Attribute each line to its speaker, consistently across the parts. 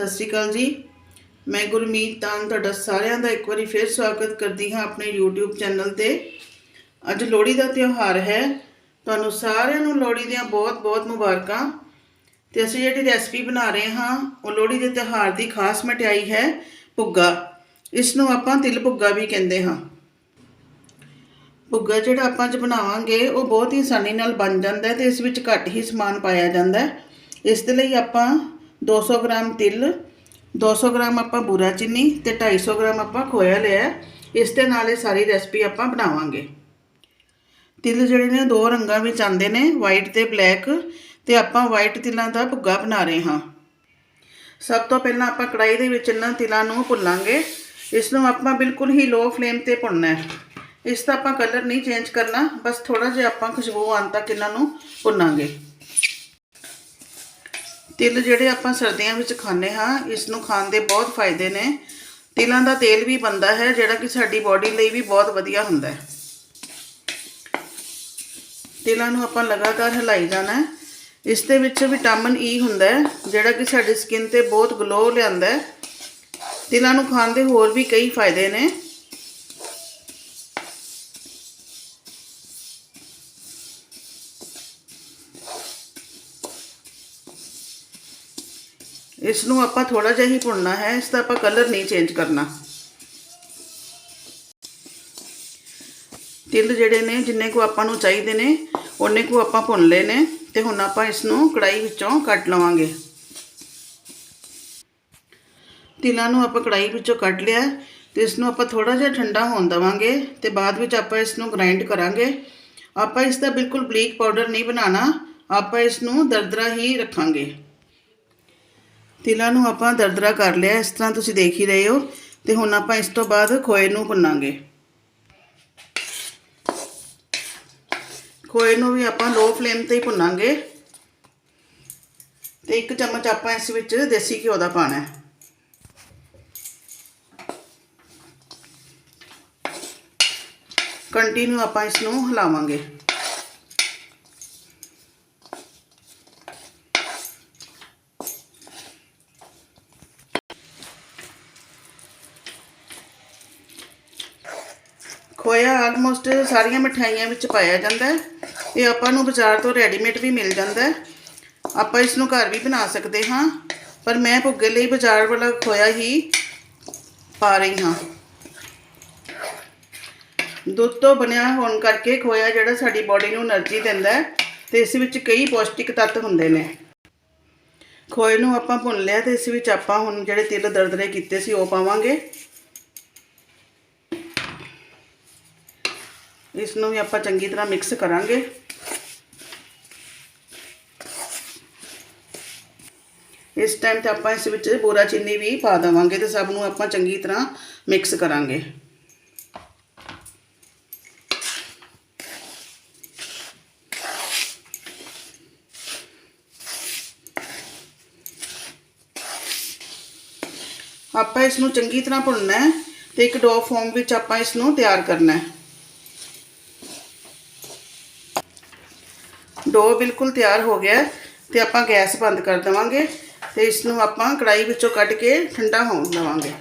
Speaker 1: ਸਤਿ ਸ਼੍ਰੀ ਅਕਾਲ ਜੀ। ਮੈਂ ਗੁਰਮੀਤ ਤਾਨ ਤੁਹਾਡਾ ਸਾਰਿਆਂ ਦਾ ਇੱਕ ਵਾਰੀ ਫਿਰ ਸਵਾਗਤ ਕਰਦੀ ਹਾਂ ਆਪਣੇ YouTube ਚੈਨਲ ਤੇ। ਅੱਜ ਲੋਹੜੀ ਦਾ ਤਿਉਹਾਰ ਹੈ। ਤੁਹਾਨੂੰ ਸਾਰਿਆਂ ਨੂੰ ਲੋਹੜੀ ਦੀਆਂ ਬਹੁਤ-ਬਹੁਤ ਮੁਬਾਰਕਾਂ। ਤੇ ਅਸੀਂ ਜਿਹੜੀ ਰੈਸਪੀ ਬਣਾ ਰਹੇ ਹਾਂ, ਉਹ ਲੋਹੜੀ ਦੇ ਤਿਉਹਾਰ ਦੀ ਖਾਸ ਮਠਿਆਈ ਹੈ ਭੁੱਗਾ। ਇਸ ਨੂੰ ਆਪਾਂ ਤਿਲ ਭੁੱਗਾ ਵੀ ਕਹਿੰਦੇ ਹਾਂ। ਭੁੱਗਾ ਜਿਹੜਾ ਆਪਾਂ ਅੱਜ ਬਣਾਵਾਂਗੇ, ਉਹ ਬਹੁਤ ਹੀ ਆਸਾਨੀ ਨਾਲ ਬਣ ਜਾਂਦਾ ਹੈ ਤੇ ਇਸ ਵਿੱਚ ਘੱਟ ਹੀ ਸਮਾਨ ਪਾਇਆ ਜਾਂਦਾ ਇਸ ਦੇ ਲਈ ਆਪਾਂ 200 ਗ੍ਰਾਮ ਤਿਲ 200 ਗ੍ਰਾਮ ਆਪਾਂ ਬੁਰਾ ਚੀਨੀ ਤੇ 250 ਗ੍ਰਾਮ ਆਪਾਂ ਖੋਇਆ ਲਿਆ। ਇਸ ਦੇ ਨਾਲ ਇਹ ਸਾਰੀ ਰੈਸਪੀ ਆਪਾਂ ਬਣਾਵਾਂਗੇ। ਤਿਲ ਜਿਹੜੇ ਨੇ ਦੋ ਰੰਗਾਂ ਵਿੱਚ ਆਉਂਦੇ ਨੇ ਵਾਈਟ ਤੇ ਬਲੈਕ ਤੇ ਆਪਾਂ ਵਾਈਟ ਤਿਲਾਂ ਦਾ ਭੁੱਗਾ ਬਣਾ ਰਹੇ ਹਾਂ। ਸਭ ਤੋਂ ਪਹਿਲਾਂ ਆਪਾਂ ਕੜਾਈ ਦੇ ਵਿੱਚ ਇਹਨਾਂ ਤਿਲਾਂ ਨੂੰ ਭੁੰਨਾਂਗੇ। ਇਸ ਨੂੰ ਆਪਾਂ ਬਿਲਕੁਲ ਹੀ ਲੋ ਫਲੇਮ ਤੇ ਭੁੰਨਣਾ ਹੈ। ਇਸ ਦਾ ਆਪਾਂ ਕਲਰ ਨਹੀਂ ਚੇਂਜ ਕਰਨਾ, ਬਸ ਥੋੜਾ ਜਿਹਾ ਆਪਾਂ ਖੁਸ਼ਬੂ ਆਉਣ ਤੱਕ ਇਹਨਾਂ ਨੂੰ ਭੁੰਨਾਂਗੇ। ਤਿਲ ਜਿਹੜੇ ਆਪਾਂ ਸਰਦੀਆਂ ਵਿੱਚ ਖਾਂਦੇ ਹਾਂ, ਇਸ ਨੂੰ ਖਾਣ ਦੇ ਬਹੁਤ ਫਾਇਦੇ ਨੇ। ਤਿਲਾਂ ਦਾ ਤੇਲ ਵੀ ਬਣਦਾ ਹੈ, ਜਿਹੜਾ ਕਿ ਸਾਡੀ ਬਾਡੀ ਲਈ ਵੀ ਬਹੁਤ ਵਧੀਆ ਹੁੰਦਾ ਹੈ। ਤਿਲਾਂ ਨੂੰ ਆਪਾਂ ਲਗਾਤਾਰ ਹਿਲਾਈ ਜਾਣਾ ਹੈ। ਇਸ ਦੇ ਵਿੱਚ ਵਿਟਾਮਿਨ ਈ e ਹੁੰਦਾ ਹੈ, ਜਿਹੜਾ ਕਿ ਸਾਡੀ ਸਕਿਨ ਤੇ ਬਹੁਤ ਗਲੋ ਲਿਆਉਂਦਾ ਹੈ। ਤਿਲਾਂ ਨੂੰ ਖਾਣ ਦੇ ਹੋਰ ਵੀ ਕਈ ਫਾਇਦੇ ਨੇ। ਇਸ ਨੂੰ ਆਪਾਂ ਥੋੜਾ ਜਿਹਾ ਹੀ ਭੁੰਨਣਾ ਹੈ, ਇਸ ਦਾ ਆਪਾਂ ਕਲਰ ਨਹੀਂ ਚੇਂਜ ਕਰਨਾ। ਤਿਲ ਜਿਹੜੇ ਨੇ, ਜਿੰਨੇ ਕੋ ਆਪਾਂ ਨੂੰ ਚਾਹੀਦੇ ਨੇ ਉਹਨੇ ਕੋ ਆਪਾਂ ਭੁੰਨ ਲਏ ਨੇ, ਤੇ ਹੁਣ ਆਪਾਂ ਇਸ ਨੂੰ ਕੜਾਈ ਵਿੱਚੋਂ ਕੱਟ ਲਵਾਂਗੇ। ਤਿਲਾਂ ਨੂੰ ਆਪਾਂ ਕੜਾਈ ਵਿੱਚੋਂ ਕੱਢ ਲਿਆ, ਤੇ ਇਸ ਨੂੰ ਆਪਾਂ ਥੋੜਾ ਜਿਹਾ ਠੰਡਾ ਹੋਣ ਦਵਾਂਗੇ, ਤੇ ਬਾਅਦ ਵਿੱਚ ਆਪਾਂ ਇਸ ਨੂੰ ਗ੍ਰਾਈਂਡ ਕਰਾਂਗੇ। ਆਪਾਂ ਇਸ ਦਾ ਬਿਲਕੁਲ ਬਲੀਕ ਪਾਊਡਰ ਨਹੀਂ ਬਣਾਉਣਾ, ਆਪਾਂ ਇਸ ਨੂੰ ਦਰਦਰਾ ਹੀ ਰੱਖਾਂਗੇ। ਤਿਲਾਂ ਨੂੰ ਆਪਾਂ ਦਰਦਰਾ ਕਰ ਲਿਆ, ਇਸ ਤਰ੍ਹਾਂ ਤੁਸੀਂ ਦੇਖ ਹੀ ਰਹੇ ਹੋ ਤੇ ਹੁਣ ਆਪਾਂ ਇਸ ਤੋਂ ਬਾਅਦ ਖੋਏ ਨੂੰ ਭੁੰਨਾਂਗੇ। ਖੋਏ ਨੂੰ ਵੀ ਆਪਾਂ ਲੋ ਫਲੇਮ ਤੇ ਹੀ ਭੁੰਨਾਂਗੇ ਤੇ ਇੱਕ ਚਮਚ ਆਪਾਂ ਇਸ ਵਿੱਚ ਦੇਸੀ ਘਿਓ ਦਾ ਪਾਣਾ ਹੈ। ਕੰਟੀਨਿਊ ਆਪਾਂ ਇਸ ਨੂੰ ਹਿਲਾਵਾਂਗੇ। ਖੋਇਆ ਆਲਮੋਸਟ ਸਾਰੀਆਂ ਮਠਿਆਈਆਂ ਵਿੱਚ ਪਾਇਆ ਜਾਂਦਾ ਹੈ। ਇਹ ਆਪਾਂ ਨੂੰ ਬਾਜ਼ਾਰ ਤੋਂ ਰੈਡੀਮੇਡ ਵੀ ਮਿਲ ਜਾਂਦਾ ਹੈ। ਆਪਾਂ ਇਸ ਨੂੰ ਘਰ ਵੀ ਬਣਾ ਸਕਦੇ ਹਾਂ, ਪਰ ਮੈਂ ਭੁੱਗੇ ਲਈ ਬਾਜ਼ਾਰ ਵਾਲਾ ਖੋਇਆ ਹੀ ਪਾ ਰਹੀ ਹਾਂ। ਦੁੱਧ ਤੋਂ ਬਣਿਆ ਹੋਣ ਕਰਕੇ ਖੋਇਆ ਜਿਹੜਾ ਸਾਡੀ ਬਾਡੀ ਨੂੰ એનર્ਜੀ ਦਿੰਦਾ ਹੈ ਤੇ ਇਸ ਵਿੱਚ ਕਈ ਪੌਸ਼ਟਿਕ ਤੱਤ ਹੁੰਦੇ ਨੇ। ਖੋਏ ਨੂੰ ਆਪਾਂ ਭੁੰਨ ਲਿਆ ਤੇ ਇਸ ਵਿੱਚ ਆਪਾਂ ਹੁਣ ਜਿਹੜੇ ਤਿਲ ਦਰਦਰੇ ਕੀਤੇ ਸੀ ਉਹ ਪਾਵਾਂਗੇ। ਇਸ ਨੂੰ ਵੀ ਆਪਾਂ ਚੰਗੀ ਤਰ੍ਹਾਂ ਮਿਕਸ ਕਰਾਂਗੇ ਇਸ ਟਾਈਮ ਤੇ ਆਪਾਂ ਇਸ ਵਿੱਚ ਬੂਰਾ ਚੀਨੀ ਵੀ ਪਾ ਦੇਵਾਂਗੇ ਤੇ ਸਭ ਨੂੰ ਆਪਾਂ ਚੰਗੀ ਤਰ੍ਹਾਂ ਮਿਕਸ ਕਰਾਂਗੇ ਆਪਾਂ ਇਸ ਨੂੰ ਚੰਗੀ ਤਰ੍ਹਾਂ ਭੁੰਨਣਾ ਹੈ ਤੇ ਇੱਕ ਡੋ ਫਾਰਮ ਵਿੱਚ ਆਪਾਂ ਇਸ ਨੂੰ ਤਿਆਰ ਕਰਨਾ ਹੈ ਡੋ ਬਿਲਕੁਲ ਤਿਆਰ ਹੋ ਗਿਆ ਹੈ ਤੇ ਆਪਾਂ ਗੈਸ ਬੰਦ ਕਰ ਦੇਵਾਂਗੇ ਤੇ ਇਸ ਨੂੰ ਆਪਾਂ ਕੜਾਈ ਵਿੱਚੋਂ ਕੱਢ ਕੇ ਠੰਡਾ ਹੋਣ ਦੇਵਾਂਗੇ।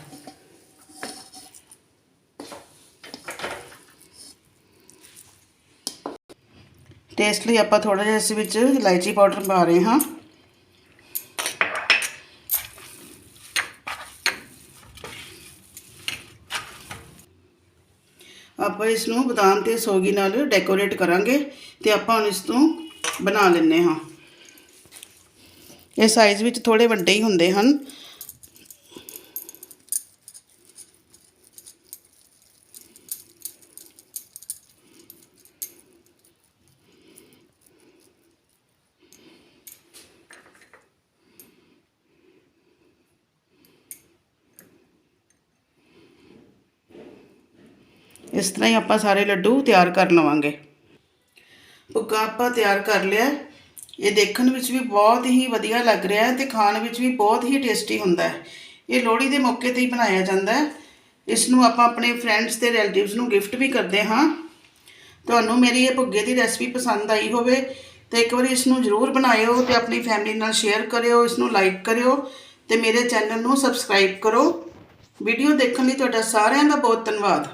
Speaker 1: ਟੇਸਟ ਲਈ ਆਪਾਂ ਥੋੜਾ ਜਿਹਾ ਇਸ ਵਿੱਚ ਇਲਾਇਚੀ ਪਾਊਡਰ ਪਾ ਰਹੇ ਹਾਂ। ਆਪਾਂ ਇਸ ਨੂੰ ਬਦਾਮ ਤੇ ਸੋਗੀ ਨਾਲ ਡੈਕੋਰੇਟ ਕਰਾਂਗੇ ਤੇ ਆਪਾਂ ਹੁਣ ਇਸ ਨੂੰ ਬਣਾ ਲੈਂਦੇ ਹਾਂ। ਇਹ ਸਾਈਜ਼ ਵਿੱਚ ਥੋੜੇ ਵੱਡੇ ਹੀ ਹੁੰਦੇ ਹਨ। ਇਸ ਤਰ੍ਹਾਂ ਹੀ ਆਪਾਂ ਸਾਰੇ ਲੱਡੂ ਤਿਆਰ ਕਰ ਲਵਾਂਗੇ। ਭੁੱਗਾ ਆਪਾਂ ਤਿਆਰ ਕਰ ਲਿਆ। ਇਹ ਦੇਖਣ ਵਿੱਚ ਵੀ ਬਹੁਤ ਹੀ ਵਧੀਆ ਲੱਗ ਰਿਹਾ ਹੈ ਤੇ ਖਾਣ ਵਿੱਚ ਵੀ ਬਹੁਤ ਹੀ ਟੇਸਟੀ ਹੁੰਦਾ ਹੈ। ਇਹ ਲੋਹੜੀ ਦੇ ਮੌਕੇ ਤੇ ਹੀ ਬਣਾਇਆ ਜਾਂਦਾ ਹੈ। ਇਸ ਨੂੰ ਆਪਾਂ ਆਪਣੇ ਫਰੈਂਡਸ ਤੇ ਰਿਲੇਟਿਵਸ ਨੂੰ ਗਿਫਟ ਵੀ ਕਰਦੇ ਹਾਂ। ਤੁਹਾਨੂੰ ਮੇਰੀ ਇਹ ਭੁੱਗੇ ਦੀ ਰੈਸਪੀ ਪਸੰਦ ਆਈ ਹੋਵੇ ਤੇ ਇੱਕ ਵਾਰੀ ਇਸ ਨੂੰ ਜ਼ਰੂਰ ਬਣਾਇਓ ਤੇ ਆਪਣੀ ਫੈਮਿਲੀ ਨਾਲ ਸ਼ੇਅਰ ਕਰਿਓ, ਇਸ ਨੂੰ ਲਾਈਕ ਕਰਿਓ ਤੇ ਮੇਰੇ ਚੈਨਲ ਨੂੰ ਸਬਸਕ੍ਰਾਈਬ ਕਰੋ। ਵੀਡੀਓ ਦੇਖਣ ਲਈ ਤੁਹਾਡਾ ਸਾਰਿਆਂ ਦਾ ਬਹੁਤ ਧੰਨਵਾਦ।